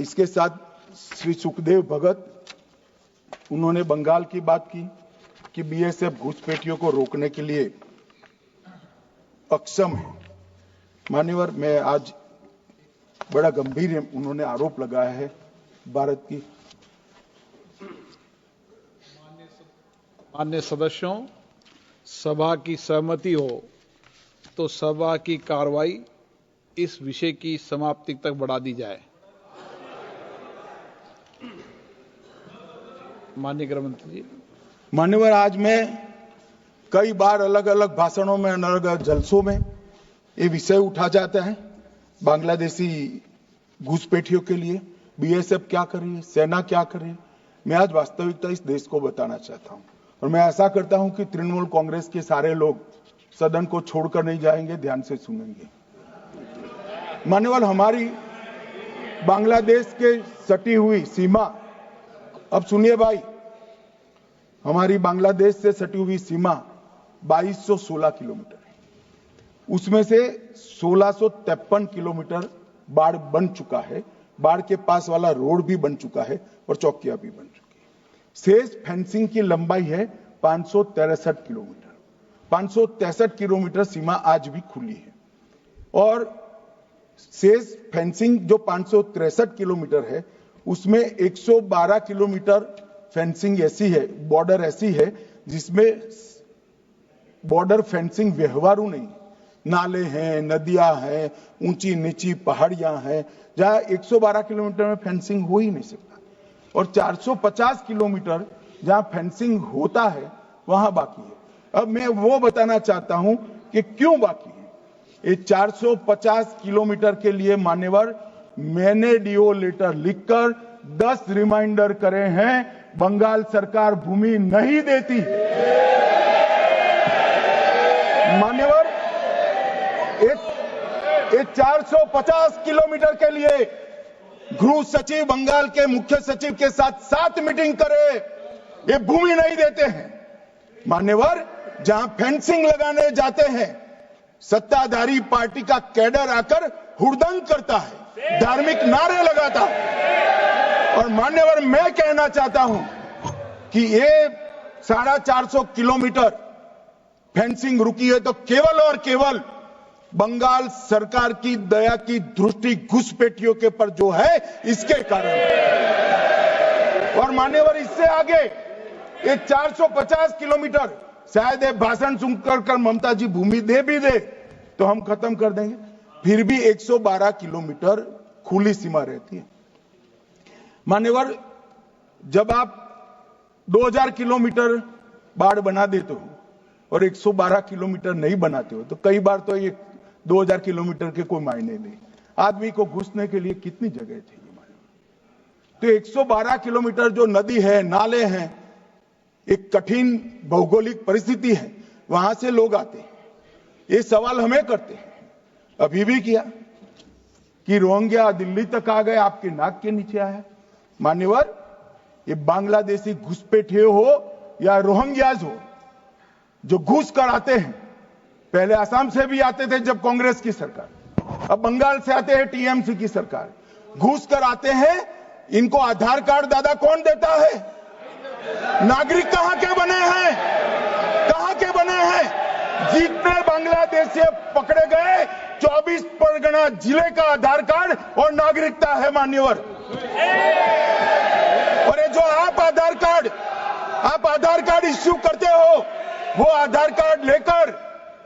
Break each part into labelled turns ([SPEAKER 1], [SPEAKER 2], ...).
[SPEAKER 1] इसके साथ श्री सुखदेव भगत, उन्होंने बंगाल की बात की कि बीएसएफ घुसपैठियों को रोकने के लिए अक्षम है। मान्यवर, मैं आज बड़ा गंभीर उन्होंने आरोप लगाया है भारत की।
[SPEAKER 2] मान्य सदस्यों, सभा की सहमति हो तो सभा की कार्रवाई इस विषय की समाप्ति तक बढ़ा दी जाए। माननीय गृह मंत्री जी।
[SPEAKER 1] मान्यवर, आज मैं कई बार अलग अलग भाषणों में अलग अलग जलसों में ये विषय उठा जाता है, बांग्लादेशी घुसपैठियों के लिए। बीएसएफ क्या कर सेना क्या कर मैं आज वास्तविकता इस देश को बताना चाहता हूँ। और मैं ऐसा करता हूँ कि तृणमूल कांग्रेस के सारे लोग सदन को छोड़कर नहीं जाएँगे, ध्यान से सुनेंगे। मान्यवर, हमारी बांग्लादेश के सटी हुई सीमा अब सुनिए भाई, हमारी बांग्लादेश से सटी हुई सीमा 2216 किलोमीटर है। उसमें से सोलह किलोमीटर बाढ़ बन चुका है। बाढ़ के पास वाला रोड भी बन चुका है और चौकिया भी बन चुकी है। शेष फेंसिंग की लंबाई है पाँच किलोमीटर। पाँच किलोमीटर सीमा आज भी खुली है। और शेष फेंसिंग जो पाँच किलोमीटर है उसमें 112 किलोमीटर फेंसिंग ऐसी है, बॉर्डर ऐसी है, जिसमें बॉर्डर फेंसिंग व्यवहारू नहीं। नाले हैं, नदियाँ हैं ऊँची नीची पहाड़ियाँ हैं, जहाँ 112 किलोमीटर में फेंसिंग हो ही नहीं सकता। और 450 किलोमीटर जहाँ फेंसिंग होता है, वहाँ बाकी है। अब मैं वो बताना चाहता हूँ कि क्यों बाकी है। ये 450 किलोमीटर के लिए मान्यवर मैंने डीओ लेटर लिखकर 10 रिमाइंडर करे हैं, बंगाल सरकार भूमि नहीं देती। मान्यवर ये 450 किलोमीटर के लिए गृह सचिव, बंगाल के मुख्य सचिव के साथ सात मीटिंग करे, ये भूमि नहीं देते हैं। मान्यवर, जहाँ फेंसिंग लगाने जाते हैं, सत्ताधारी पार्टी का कैडर आकर हुड़दंग करता है। धार्मिक नारे लगाता और मान्यवर, मैं कहना चाहता हूँ कि ये साढ़ा चार सौ किलोमीटर फेंसिंग रुकी है तो केवल और केवल बंगाल सरकार की दया की दृष्टि घुसपैठियों के पर जो है, इसके कारण। और मान्यवर, इससे आगे ये 450 किलोमीटर, शायद ये भाषण सुनकर कर ममता जी भूमि दे भी दे तो हम खत्म कर देंगे। फिर भी 112 किलोमीटर खुली सीमा रहती है। मान्यवर जब आप 2000 किलोमीटर बाढ़ बना देते हो और 112 किलोमीटर नहीं बनाते हो तो कई बार तो ये 2000 किलोमीटर के कोई मायने नहीं। आदमी को घुसने के लिए कितनी जगह चाहिए तो 112 किलोमीटर जो नदी है, नाले हैं, एक कठिन भौगोलिक परिस्थिति है, वहाँ से लोग आते हैं। ये सवाल हमें करते हैं। अभी भी किया। कि रोहिंग्या दिल्ली तक आ गए, आपके नाक के नीचे आया मान्यवर, ये बांग्लादेशी घुसपैठे हो या रोहिंग्याज हो, जो घुस कर आते हैं, पहले असम से भी आते थे जब कांग्रेस की सरकार, अब बंगाल से आते हैं टीएमसी की सरकार। घुस कर आते हैं, इनको आधार कार्ड दादा कौन देता है? नागरिक कहाँ के बने हैं? कहाँ के बने हैं? जितने बांग्लादेश पकड़े गए 24 परगना ज़िले का आधार कार्ड और नागरिकता है मान्यवर। और ये जो आप आधार कार्ड, आप आधार कार्ड इश्यू करते हो, वो आधार कार्ड लेकर,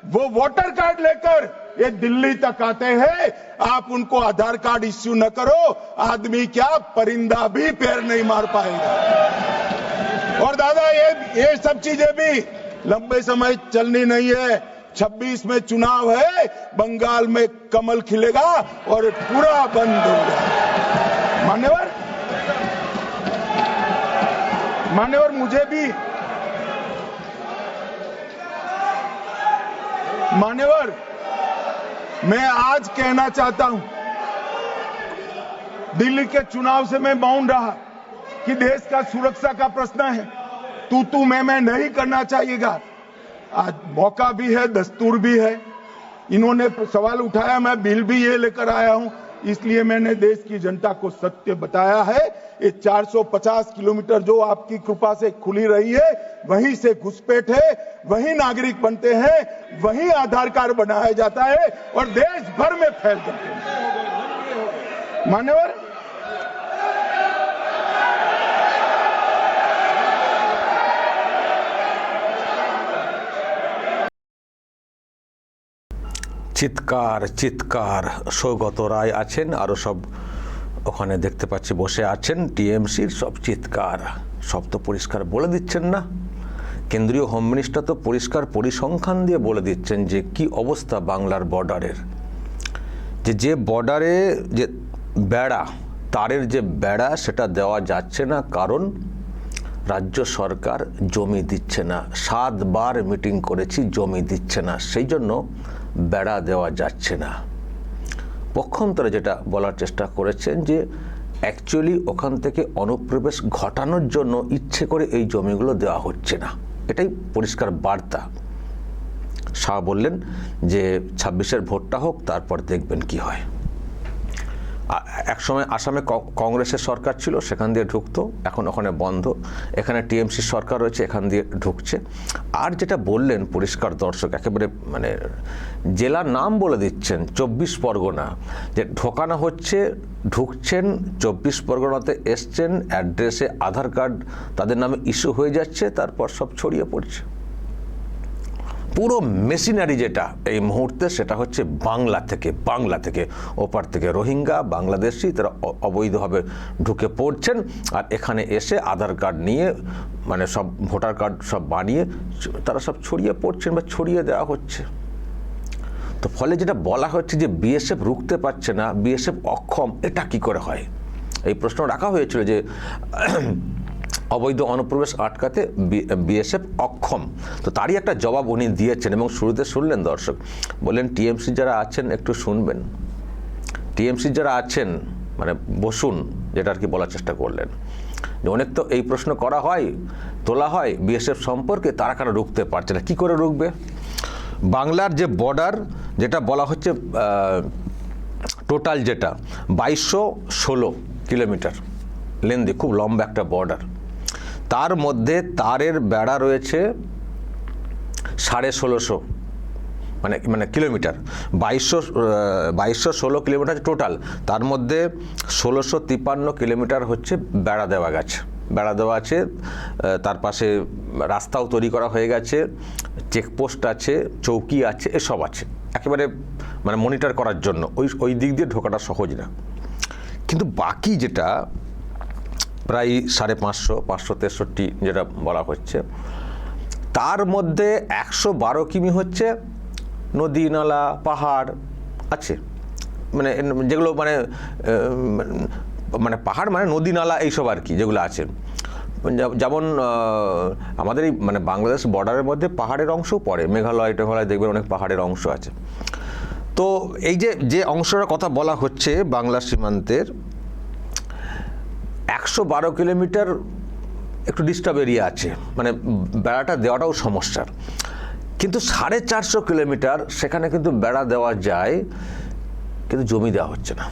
[SPEAKER 1] वो वोटर कार्ड लेकर ये दिल्ली तक आते हैं। आप उनको आधार कार्ड इश्यू न करो, आदमी क्या परिंदा भी पैर नहीं मार पाएगा। और दादा, ये ये सब चीज़ें भी लंबे समय चलनी नहीं है। 26 में चुनाव है, बंगाल में कमल खिलेगा और पूरा बंद होगा मान्यवर? मान्यवर, मुझे भी। मान्यवर, मैं आज कहना चाहता हूँ, दिल्ली के चुनाव से मैं मौन रहा कि देश का सुरक्षा का प्रश्न है। तू तू मैं मैं नहीं करना चाहिएगा आज मौका भी है, दस्तूर भी है। इन्होंने सवाल उठाया, मैं बिल भी ये लेकर आया हूँ। इसलिए मैंने देश की जनता को सत्य बताया है। ये 450 किलोमीटर जो आपकी कृपा से खुली रही है, वहीं से घुसपैठ है, वहीं नागरिक बनते हैं, वहीं आधार कार्ड बनाया जाता है और देश भर में फैल जाते हैं। मान्यवर
[SPEAKER 3] চিৎকার চিৎকার। সৌগত রায় আছেন আরও সব ওখানে দেখতে পাচ্ছি বসে আছেন। টিএমসির সব চিৎকার। সব তো পরিষ্কার বলে দিচ্ছেন না। কেন্দ্রীয় হোম মিনিস্টার তো পরিষ্কার পরিসংখ্যান দিয়ে বলে দিচ্ছেন যে, কি অবস্থা বাংলার বর্ডারের? যে যে বর্ডারে যে বেড়া, তারের যে বেড়া, সেটা দেওয়া যাচ্ছে না। কারণ রাজ্য সরকার জমি দিচ্ছে না। সাতবার মিটিং করেছি, জমি দিচ্ছে না। সেই জন্য বেড়া দেওয়া যাচ্ছে না। পক্ষান্তরে যেটা বলার চেষ্টা করেছেন যে অ্যাকচুয়ালি ওখান থেকে অনুপ্রবেশ ঘটানোর জন্য ইচ্ছে করে এই জমিগুলো দেওয়া হচ্ছে না। এটাই পরিষ্কার বার্তা। শাহ বললেন যে, ছাব্বিশের ভোটটা হোক, তারপর দেখবেন কি হয়। একসময় আসামে কংগ্রেসের সরকার ছিল, সেখান দিয়ে ঢুকতো, এখন ওখানে বন্ধ। এখানে টিএমসি সরকার রয়েছে, এখান দিয়ে ঢুকছে। আর যেটা বললেন পরিষ্কার দর্শক, একেবারে মানে জেলার নাম বলে দিচ্ছেন, চব্বিশ পরগনা, যে ঢোকানো হচ্ছে, ঢুকছেন, চব্বিশ পরগনাতে এসছেন, অ্যাড্রেসে আধার কার্ড, তাদের নামে ইস্যু হয়ে যাচ্ছে, তারপর সব ছড়িয়ে পড়ছে। পুরো মেশিনারি যেটা এই মুহূর্তে সেটা হচ্ছে বাংলা থেকে বাংলা থেকে। ওপার থেকে রোহিঙ্গা, বাংলাদেশি, তারা অবৈধভাবে ঢুকে পড়ছেন। আর এখানে এসে আধার কার্ড নিয়ে মানে সব ভোটার কার্ড সব বানিয়ে তারা সব ছড়িয়ে পড়ছেন বা ছড়িয়ে দেওয়া হচ্ছে। তো ফলে যেটা বলা হচ্ছে যে বিএসএফ রুখতে পারছে না, বিএসএফ অক্ষম, এটা কি করে হয়? এই প্রশ্ন রাখা হয়েছিল যে অবৈধ অনুপ্রবেশ আটকাতে বিএসএফ অক্ষম। তো তারই একটা জবাব উনি দিয়েছেন এবং শুরুতে শুনলেন দর্শক। বললেন, টিএমসি যারা আছেন, একটু শুনবেন। টিএমসি যারা আছেন মানে বসুন, যেটা আর কি বলার চেষ্টা করলেন। যে অনেক তো এই প্রশ্ন করা হয়, তোলা হয়, বিএসএফ সম্পর্কে তারা কেন রুখতে পারছে না? কী করে রুখবে? বাংলার যে বর্ডার, যেটা বলা হচ্ছে টোটাল যেটা, বাইশশো ষোলো কিলোমিটার। লেন্দি, খুব লম্বা একটা বর্ডার। তার মধ্যে তারের বেড়া রয়েছে সাড়ে ষোলোশো মানে মানে কিলোমিটার। বাইশশো বাইশশো ষোলো কিলোমিটার টোটাল। তার মধ্যে ষোলোশো তিপ্পান্ন কিলোমিটার হচ্ছে বেড়া দেওয়া গেছে। বেড়া দেওয়া আছে তার পাশে রাস্তাও তৈরি করা হয়ে গেছে, চেকপোস্ট আছে, চৌকি আছে, এসব আছে। একেবারে মানে মনিটর করার জন্য। ওই ওই দিক দিয়ে ঢোকাটা সহজ না। কিন্তু বাকি যেটা প্রায় সাড়ে পাঁচশো পাঁচশো তেষট্টি যেটা বলা হচ্ছে। তার মধ্যে একশো বারো কিমি হচ্ছে নদী, নালা, পাহাড় আছে। মানে যেগুলো মানে মানে পাহাড় মানে নদী, নালা এইসব আর কি যেগুলো আছে। যেমন আমাদের এই মানে বাংলাদেশ বর্ডারের মধ্যে পাহাড়ের অংশও পড়ে। মেঘালয়, টেঘালয় দেখবেন অনেক পাহাড়ের অংশ আছে। তো এই যে যে অংশটার কথা বলা হচ্ছে বাংলা সীমান্তের একশো বারো কিলোমিটার একটু ডিস্টার্ব এরিয়া আছে। মানে বেড়াটা দেওয়াটাও সমস্যার কিন্তু সাড়ে চারশো কিলোমিটার সেখানে কিন্তু বেড়া দেওয়া যায়, কিন্তু জমি দেওয়া হচ্ছে না।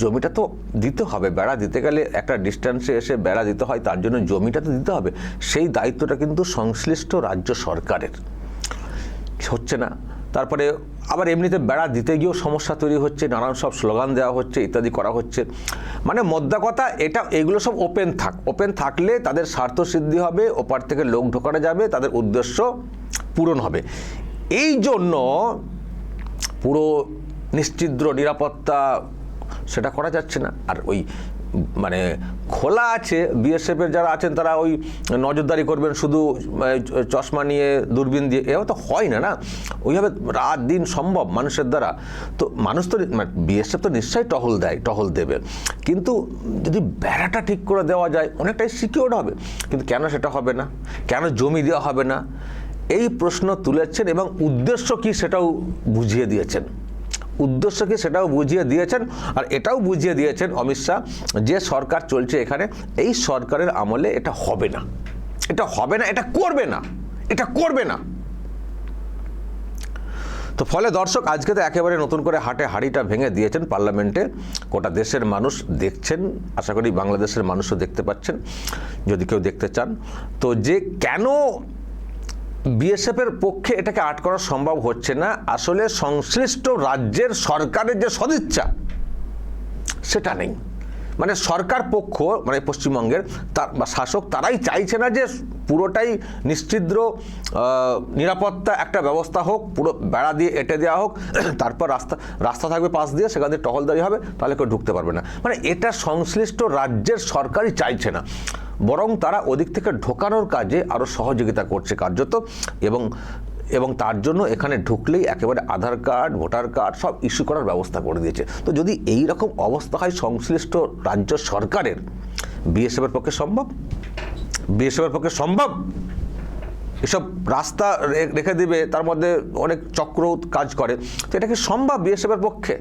[SPEAKER 3] জমিটা তো দিতে হবে, বেড়া দিতে গেলে একটা ডিস্টেন্সে এসে বেড়া দিতে হয়, তার জন্য জমিটা তো দিতে হবে। সেই দায়িত্বটা কিন্তু সংশ্লিষ্ট রাজ্য সরকারের। হচ্ছে না। তারপরে আবার এমনিতে বেড়া দিতে গিয়েও সমস্যা তৈরি হচ্ছে, নানান সব স্লোগান দেওয়া হচ্ছে, ইত্যাদি করা হচ্ছে। মানে মোদ্দা কথা, এটা, এগুলো সব ওপেন থাক ওপেন থাকলে তাদের স্বার্থ সিদ্ধি হবে, ওপার থেকে লোক ঢোকানো যাবে, তাদের উদ্দেশ্য পূরণ হবে। এই জন্য পুরো নিশ্চিদ্র নিরাপত্তা সেটা করা যাচ্ছে না। আর ওই মানে খোলা আছে বিএসএফের যারা আছেন তারা ওই নজরদারি করবেন, শুধু চশমা নিয়ে দূরবীন দিয়ে এভাবে তো হয় না না। ওইভাবে রাত দিন সম্ভব মানুষের দ্বারা। তো মানুষ তো বিএসএফ তো নিশ্চয়ই টহল দেয়, টহল দেবে। কিন্তু যদি বেড়াটা ঠিক করে দেওয়া যায়, অনেকটাই সিকিউর হবে। কিন্তু কেন সেটা হবে না? কেন জমি দেওয়া হবে না? এই প্রশ্ন তুলেছেন এবং উদ্দেশ্য কি সেটাও বুঝিয়ে দিয়েছেন। উদ্দেশ্য কি সেটাও বুঝিয়ে দিয়েছেন আর এটাও বুঝিয়ে দিয়েছেন অমিত শাহ যে সরকার চলছে এখানে, এই সরকারের আমলে এটা হবে না। এটা হবে না, এটা করবে না, এটা করবে না। তো ফলে দর্শক, আজকে তো একেবারে নতুন করে হাটে হাড়িটা ভেঙে দিয়েছেন পার্লামেন্টে। গোটা দেশের মানুষ দেখছেন, আশা করি বাংলাদেশের মানুষও দেখতে পাচ্ছেন, যদি কেউ দেখতে চান। তো যে কেন বিএসএফের পক্ষে এটাকে আট করা সম্ভব হচ্ছে না। আসলে সংশ্লিষ্ট রাজ্যের সরকারের যে সদিচ্ছা, সেটা নেই। মানে সরকার পক্ষ মানে পশ্চিমবঙ্গের, তার শাসক তারাই চাইছে না যে পুরোটাই নিশ্চিদ্র নিরাপত্তা একটা ব্যবস্থা হোক, পুরো বেড়া দিয়ে এটে দেওয়া হোক, তারপর রাস্তা রাস্তা থাকবে পাশ দিয়ে, সেখান দিয়ে টহলদারি হবে, তাহলে কেউ ঢুকতে পারবে না। মানে এটা সংশ্লিষ্ট রাজ্যের সরকারই চাইছে না। বরং তারা ওদিক থেকে ঢোকানোর কাজে আরও সহযোগিতা করছে কার্যত এবং এবং তার জন্য এখানে ঢুকলেই একেবারে আধার কার্ড, ভোটার কার্ড সব ইস্যু করার ব্যবস্থা করে দিয়েছে। তো যদি এই রকম অবস্থা হয় সংশ্লিষ্ট রাজ্য সরকারের, বিএসএফের পক্ষে সম্ভব? বিএসএফের পক্ষে সম্ভব? এসব রাস্তা রেখে দিবে, তার মধ্যে অনেক চক্র কাজ করে। তো এটা কি সম্ভব বিএসএফের পক্ষে?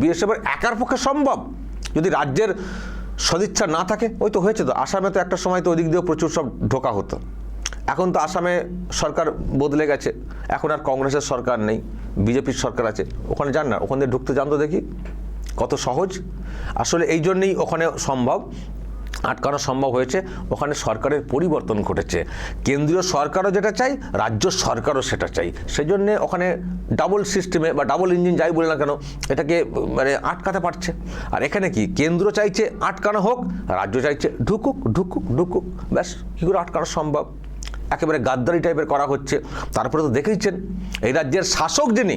[SPEAKER 3] বিএসএফের একার পক্ষে সম্ভব? যদি রাজ্যের সদিচ্ছা না থাকে, ওই তো হয়েছে তো। আসামে তো একটা সময় তো ওই দিক দিয়েও প্রচুর সব ঢোকা হতো। এখন তো আসামে সরকার বদলে গেছে। এখন আর কংগ্রেসের সরকার নেই, বিজেপির সরকার আছে। ওখানে যান না, ওখানে ঢুকতে যান তো দেখি। কত সহজ। আসলে এই জন্যেই ওখানে সম্ভব, আটকানো সম্ভব হয়েছে। ওখানে সরকারের পরিবর্তন ঘটেছে। কেন্দ্রীয় সরকারও যেটা চাই, রাজ্য সরকারও সেটা চাই। সেই জন্যে ওখানে ডাবল সিস্টেমে বা ডাবল ইঞ্জিন যাই বলে না কেন, এটাকে মানে আটকাতে পারছে। আর এখানে কি, কেন্দ্র চাইছে আটকানো হোক, রাজ্য চাইছে ঢুকুক ঢুকুক ঢুকুক, ব্যাস, কী করে আটকানো সম্ভব? একেবারে গাদ্দারি টাইপের করা হচ্ছে। তারপরে তো দেখেইছেন, এই রাজ্যের শাসক যিনি,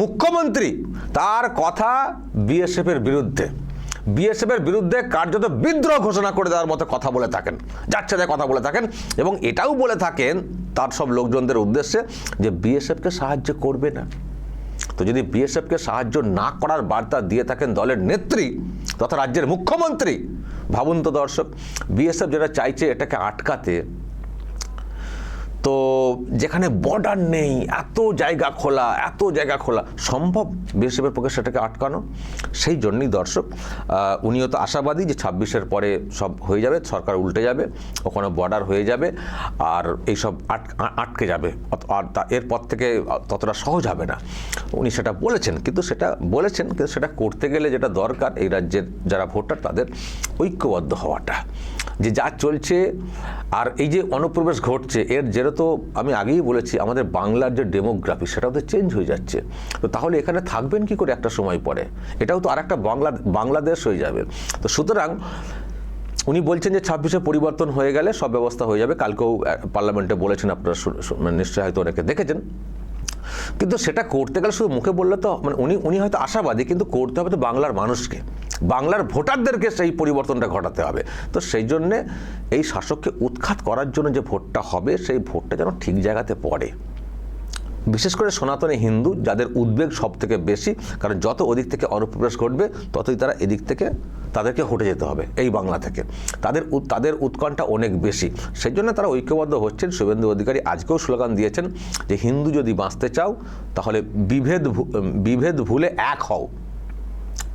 [SPEAKER 3] মুখ্যমন্ত্রী, তার কথা বিএসএফের বিরুদ্ধে। বিএসএফের বিরুদ্ধে কার্যত বিদ্রোহ ঘোষণা করে দেওয়ার মতো কথা বলে থাকেন। যাচ্ছে তাই কথা বলে থাকেন এবং এটাও বলে থাকেন তার সব লোকজনদের উদ্দেশ্যে যে বিএসএফকে সাহায্য করবে না। তো যদি বিএসএফকে সাহায্য না করার বার্তা দিয়ে থাকেন দলের নেত্রী তথা রাজ্যের মুখ্যমন্ত্রী, ভাবুন তো দর্শক বিএসএফ যেটা চাইছে এটাকে আটকাতে তো যেখানে বর্ডার নেই, এত জায়গা খোলা, এত জায়গা খোলা, সম্ভব বিএসএফের পক্ষে সেটাকে আটকানো? সেই জন্যই দর্শক উনিও তো আশাবাদী যে ছাব্বিশের পরে সব হয়ে যাবে, সরকার উল্টে যাবে, ওখানে বর্ডার হয়ে যাবে, আর এইসব আট- আটকে যাবে। আর তা- এরপর থেকে ততটা সহজ হবে না। উনি সেটা বলেছেন, কিন্তু সেটা বলেছেন, কিন্তু সেটা করতে গেলে যেটা দরকার, এই রাজ্যের যারা ভোটার, তাদের ঐক্যবদ্ধ হওয়াটা। যে যা চলছে আর এই যে অনুপ্রবেশ ঘটছে, এর জেরে তো আমি আগেই বলেছি, আমাদের বাংলার যে ডেমোগ্রাফি, সেটাও তো চেঞ্জ হয়ে যাচ্ছে। তো তাহলে এখানে থাকবেন কি করে একটা সময় পরে? এটাও তো আরেকটা বাংলা, বাংলাদেশ হয়ে যাবে। তো সুতরাং উনি বলছেন যে ছাব্বিশে পরিবর্তন হয়ে গেলে সব ব্যবস্থা হয়ে যাবে। কালকেও পার্লামেন্টে বলেছেন আপনারা মানে নিশ্চয়ই হয়তো অনেকে দেখেছেন। কিন্তু সেটা করতে গেলে শুধু মুখে বললে তো মানে উনি উনি হয়তো আশাবাদী, কিন্তু করতে হবে তো বাংলার মানুষকে। বাংলার ভোটারদেরকে সেই পরিবর্তনটা ঘটাতে হবে। তো সেই জন্যে এই শাসককে উৎখাত করার জন্য যে ভোটটা হবে, সেই ভোটটা যেন ঠিক জায়গাতে পড়ে। বিশেষ করে সনাতনী হিন্দু, যাদের উদ্বেগ সব থেকে বেশি, কারণ যত ওদিক থেকে অনুপ্রবেশ ঘটবে, ততই তারা এদিক থেকে তাদেরকে হটে যেতে হবে, এই বাংলা থেকে। তাদের তাদের উৎকণ্ঠা অনেক বেশি। সেই জন্য তারা ঐক্যবদ্ধ হচ্ছেন। শুভেন্দু অধিকারী আজকেও স্লোগান দিয়েছেন যে, হিন্দু যদি বাঁচতে চাও, তাহলে বিভেদ বিভেদ ভুলে এক হও।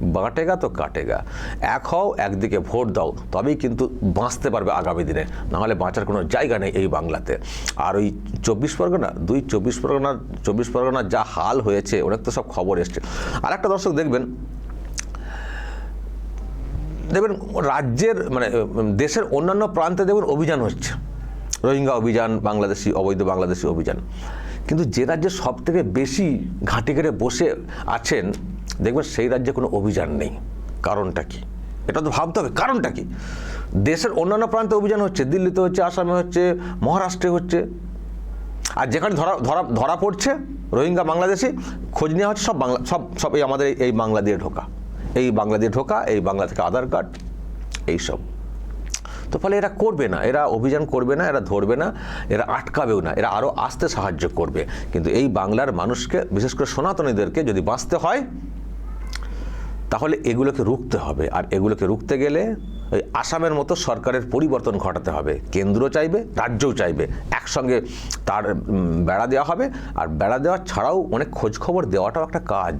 [SPEAKER 3] বাঁটেগা তো কাটেগা। এক হও, একদিকে ভোট দাও, তবেই কিন্তু বাঁচতে পারবে আগামী দিনে। নাহলে বাঁচার কোনো জায়গা নেই এই বাংলাতে। আর ওই চব্বিশ পরগনা, দুই চব্বিশ পরগনার চব্বিশ পরগনার যা হাল হয়েছে অনেক তো সব খবর এসছে। আর একটা দর্শক দেখবেন দেখবেন রাজ্যের মানে দেশের অন্যান্য প্রান্তে দেখবেন অভিযান হচ্ছে। রোহিঙ্গা অভিযান, বাংলাদেশি, অবৈধ বাংলাদেশি অভিযান। কিন্তু যে রাজ্যে সব থেকে বেশি ঘাঁটি ঘেরে বসে আছেন দেখবেন সেই রাজ্যে কোনো অভিযান নেই। কারণটা কি? এটা তো ভাবতে হবে। কারণটা কি? দেশের অন্যান্য প্রান্তে অভিযান হচ্ছে, দিল্লিতে হচ্ছে, আসামে হচ্ছে, মহারাষ্ট্রে হচ্ছে। আর যেখানে ধরা ধরা ধরা পড়ছে, রোহিঙ্গা, বাংলাদেশি, খোঁজ নেওয়া হচ্ছে, সব বাংলা, সব সব এই আমাদের এই বাংলা দিয়ে ঢোকা। এই বাংলা দিয়ে ঢোকা, এই বাংলা থেকে আধার কার্ড, এইসব। তো ফলে এরা করবে না, এরা অভিযান করবে না, এরা ধরবে না, এরা আটকাবেও না, এরা আরও আসতে সাহায্য করবে। কিন্তু এই বাংলার মানুষকে, বিশেষ করে সনাতনীদেরকে যদি বাঁচতে হয় তাহলে এগুলোকে রুখতে হবে। আর এগুলোকে রুখতে গেলে ওই আসামের মতো সরকারের পরিবর্তন ঘটাতে হবে। কেন্দ্র চাইবে, রাজ্যও চাইবে। একসঙ্গে তার বেড়া দেওয়া হবে। আর বেড়া দেওয়া ছাড়াও অনেক খোঁজ খবর দেওয়াটাও একটা কাজ।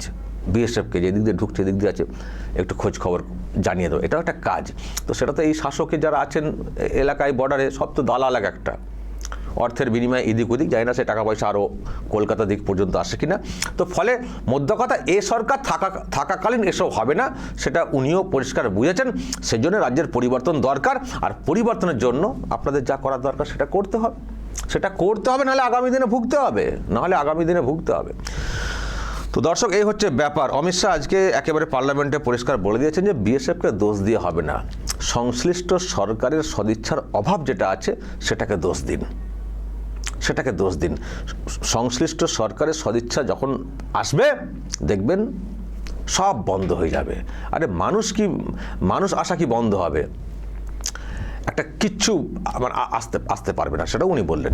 [SPEAKER 3] বিএসএফকে যেদিক দিয়ে ঢুকছে, এদিক দিয়ে আছে, একটু খোঁজ খবর জানিয়ে দেবো। এটাও একটা কাজ। তো সেটা তো এই শাসকে যারা আছেন এলাকায় বর্ডারে সব তো দালাল এক একটা। অর্থের বিনিময়ে এদিক ওদিক যায় না, সে টাকা পয়সা আরও কলকাতা দিক পর্যন্ত আসে কিনা। তো ফলে মধ্য কথা, এ সরকার থাকা, থাকাকালীন এসব হবে না, সেটা উনিও পরিষ্কার বুঝেছেন। সেই জন্য রাজ্যের পরিবর্তন দরকার, আর পরিবর্তনের জন্য আপনাদের যা করার দরকার সেটা করতে হবে। সেটা করতে হবে, নাহলে আগামী দিনে ভুগতে হবে, নাহলে আগামী দিনে ভুগতে হবে। তো দর্শক, এই হচ্ছে ব্যাপার। অমিত শাহ আজকে একেবারে পার্লামেন্টে পরিষ্কার বলে দিয়েছেন যে বিএসএফকে দোষ দিয়ে হবে না। সংশ্লিষ্ট সরকারের সদিচ্ছার অভাব যেটা আছে, সেটাকে দোষ দিন। সেটাকে দোষ দিন। সংশ্লিষ্ট সরকারের সদিচ্ছা যখন আসবে, দেখবেন সব বন্ধ হয়ে যাবে। আরে মানুষ কি, মানুষ আসা কি বন্ধ হবে? একটা কিচ্ছু আমার আসতে আসতে পারবে না সেটা উনি বললেন।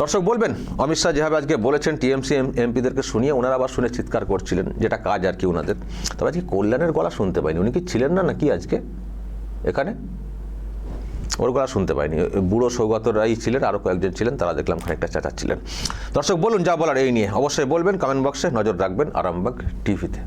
[SPEAKER 3] দর্শক বলবেন, অমিত শাহ যেভাবে আজকে বলেছেন, টিএমসি এমপিদেরকে শুনিয়ে ওনারা আবার শুনে চিৎকার করছিলেন, যেটা কাজ আর কি ওনাদের তবে আজকে কল্যাণের গলা শুনতে পাইনি। উনি কি ছিলেন না নাকি আজকে? এখানে? ওর গলা শুনতে পাইনি। বুড়ো সৌগত রাই ছিলেন আরও কয়েকজন ছিলেন, তারা দেখলাম খানিকটা চেঁচাচ্ছিলেন। দর্শক, বলুন যা বলার এই নিয়ে। অবশ্যই বলবেন কমেন্ট বক্সে নজর রাখবেন, আরামবাগ টিভিতে।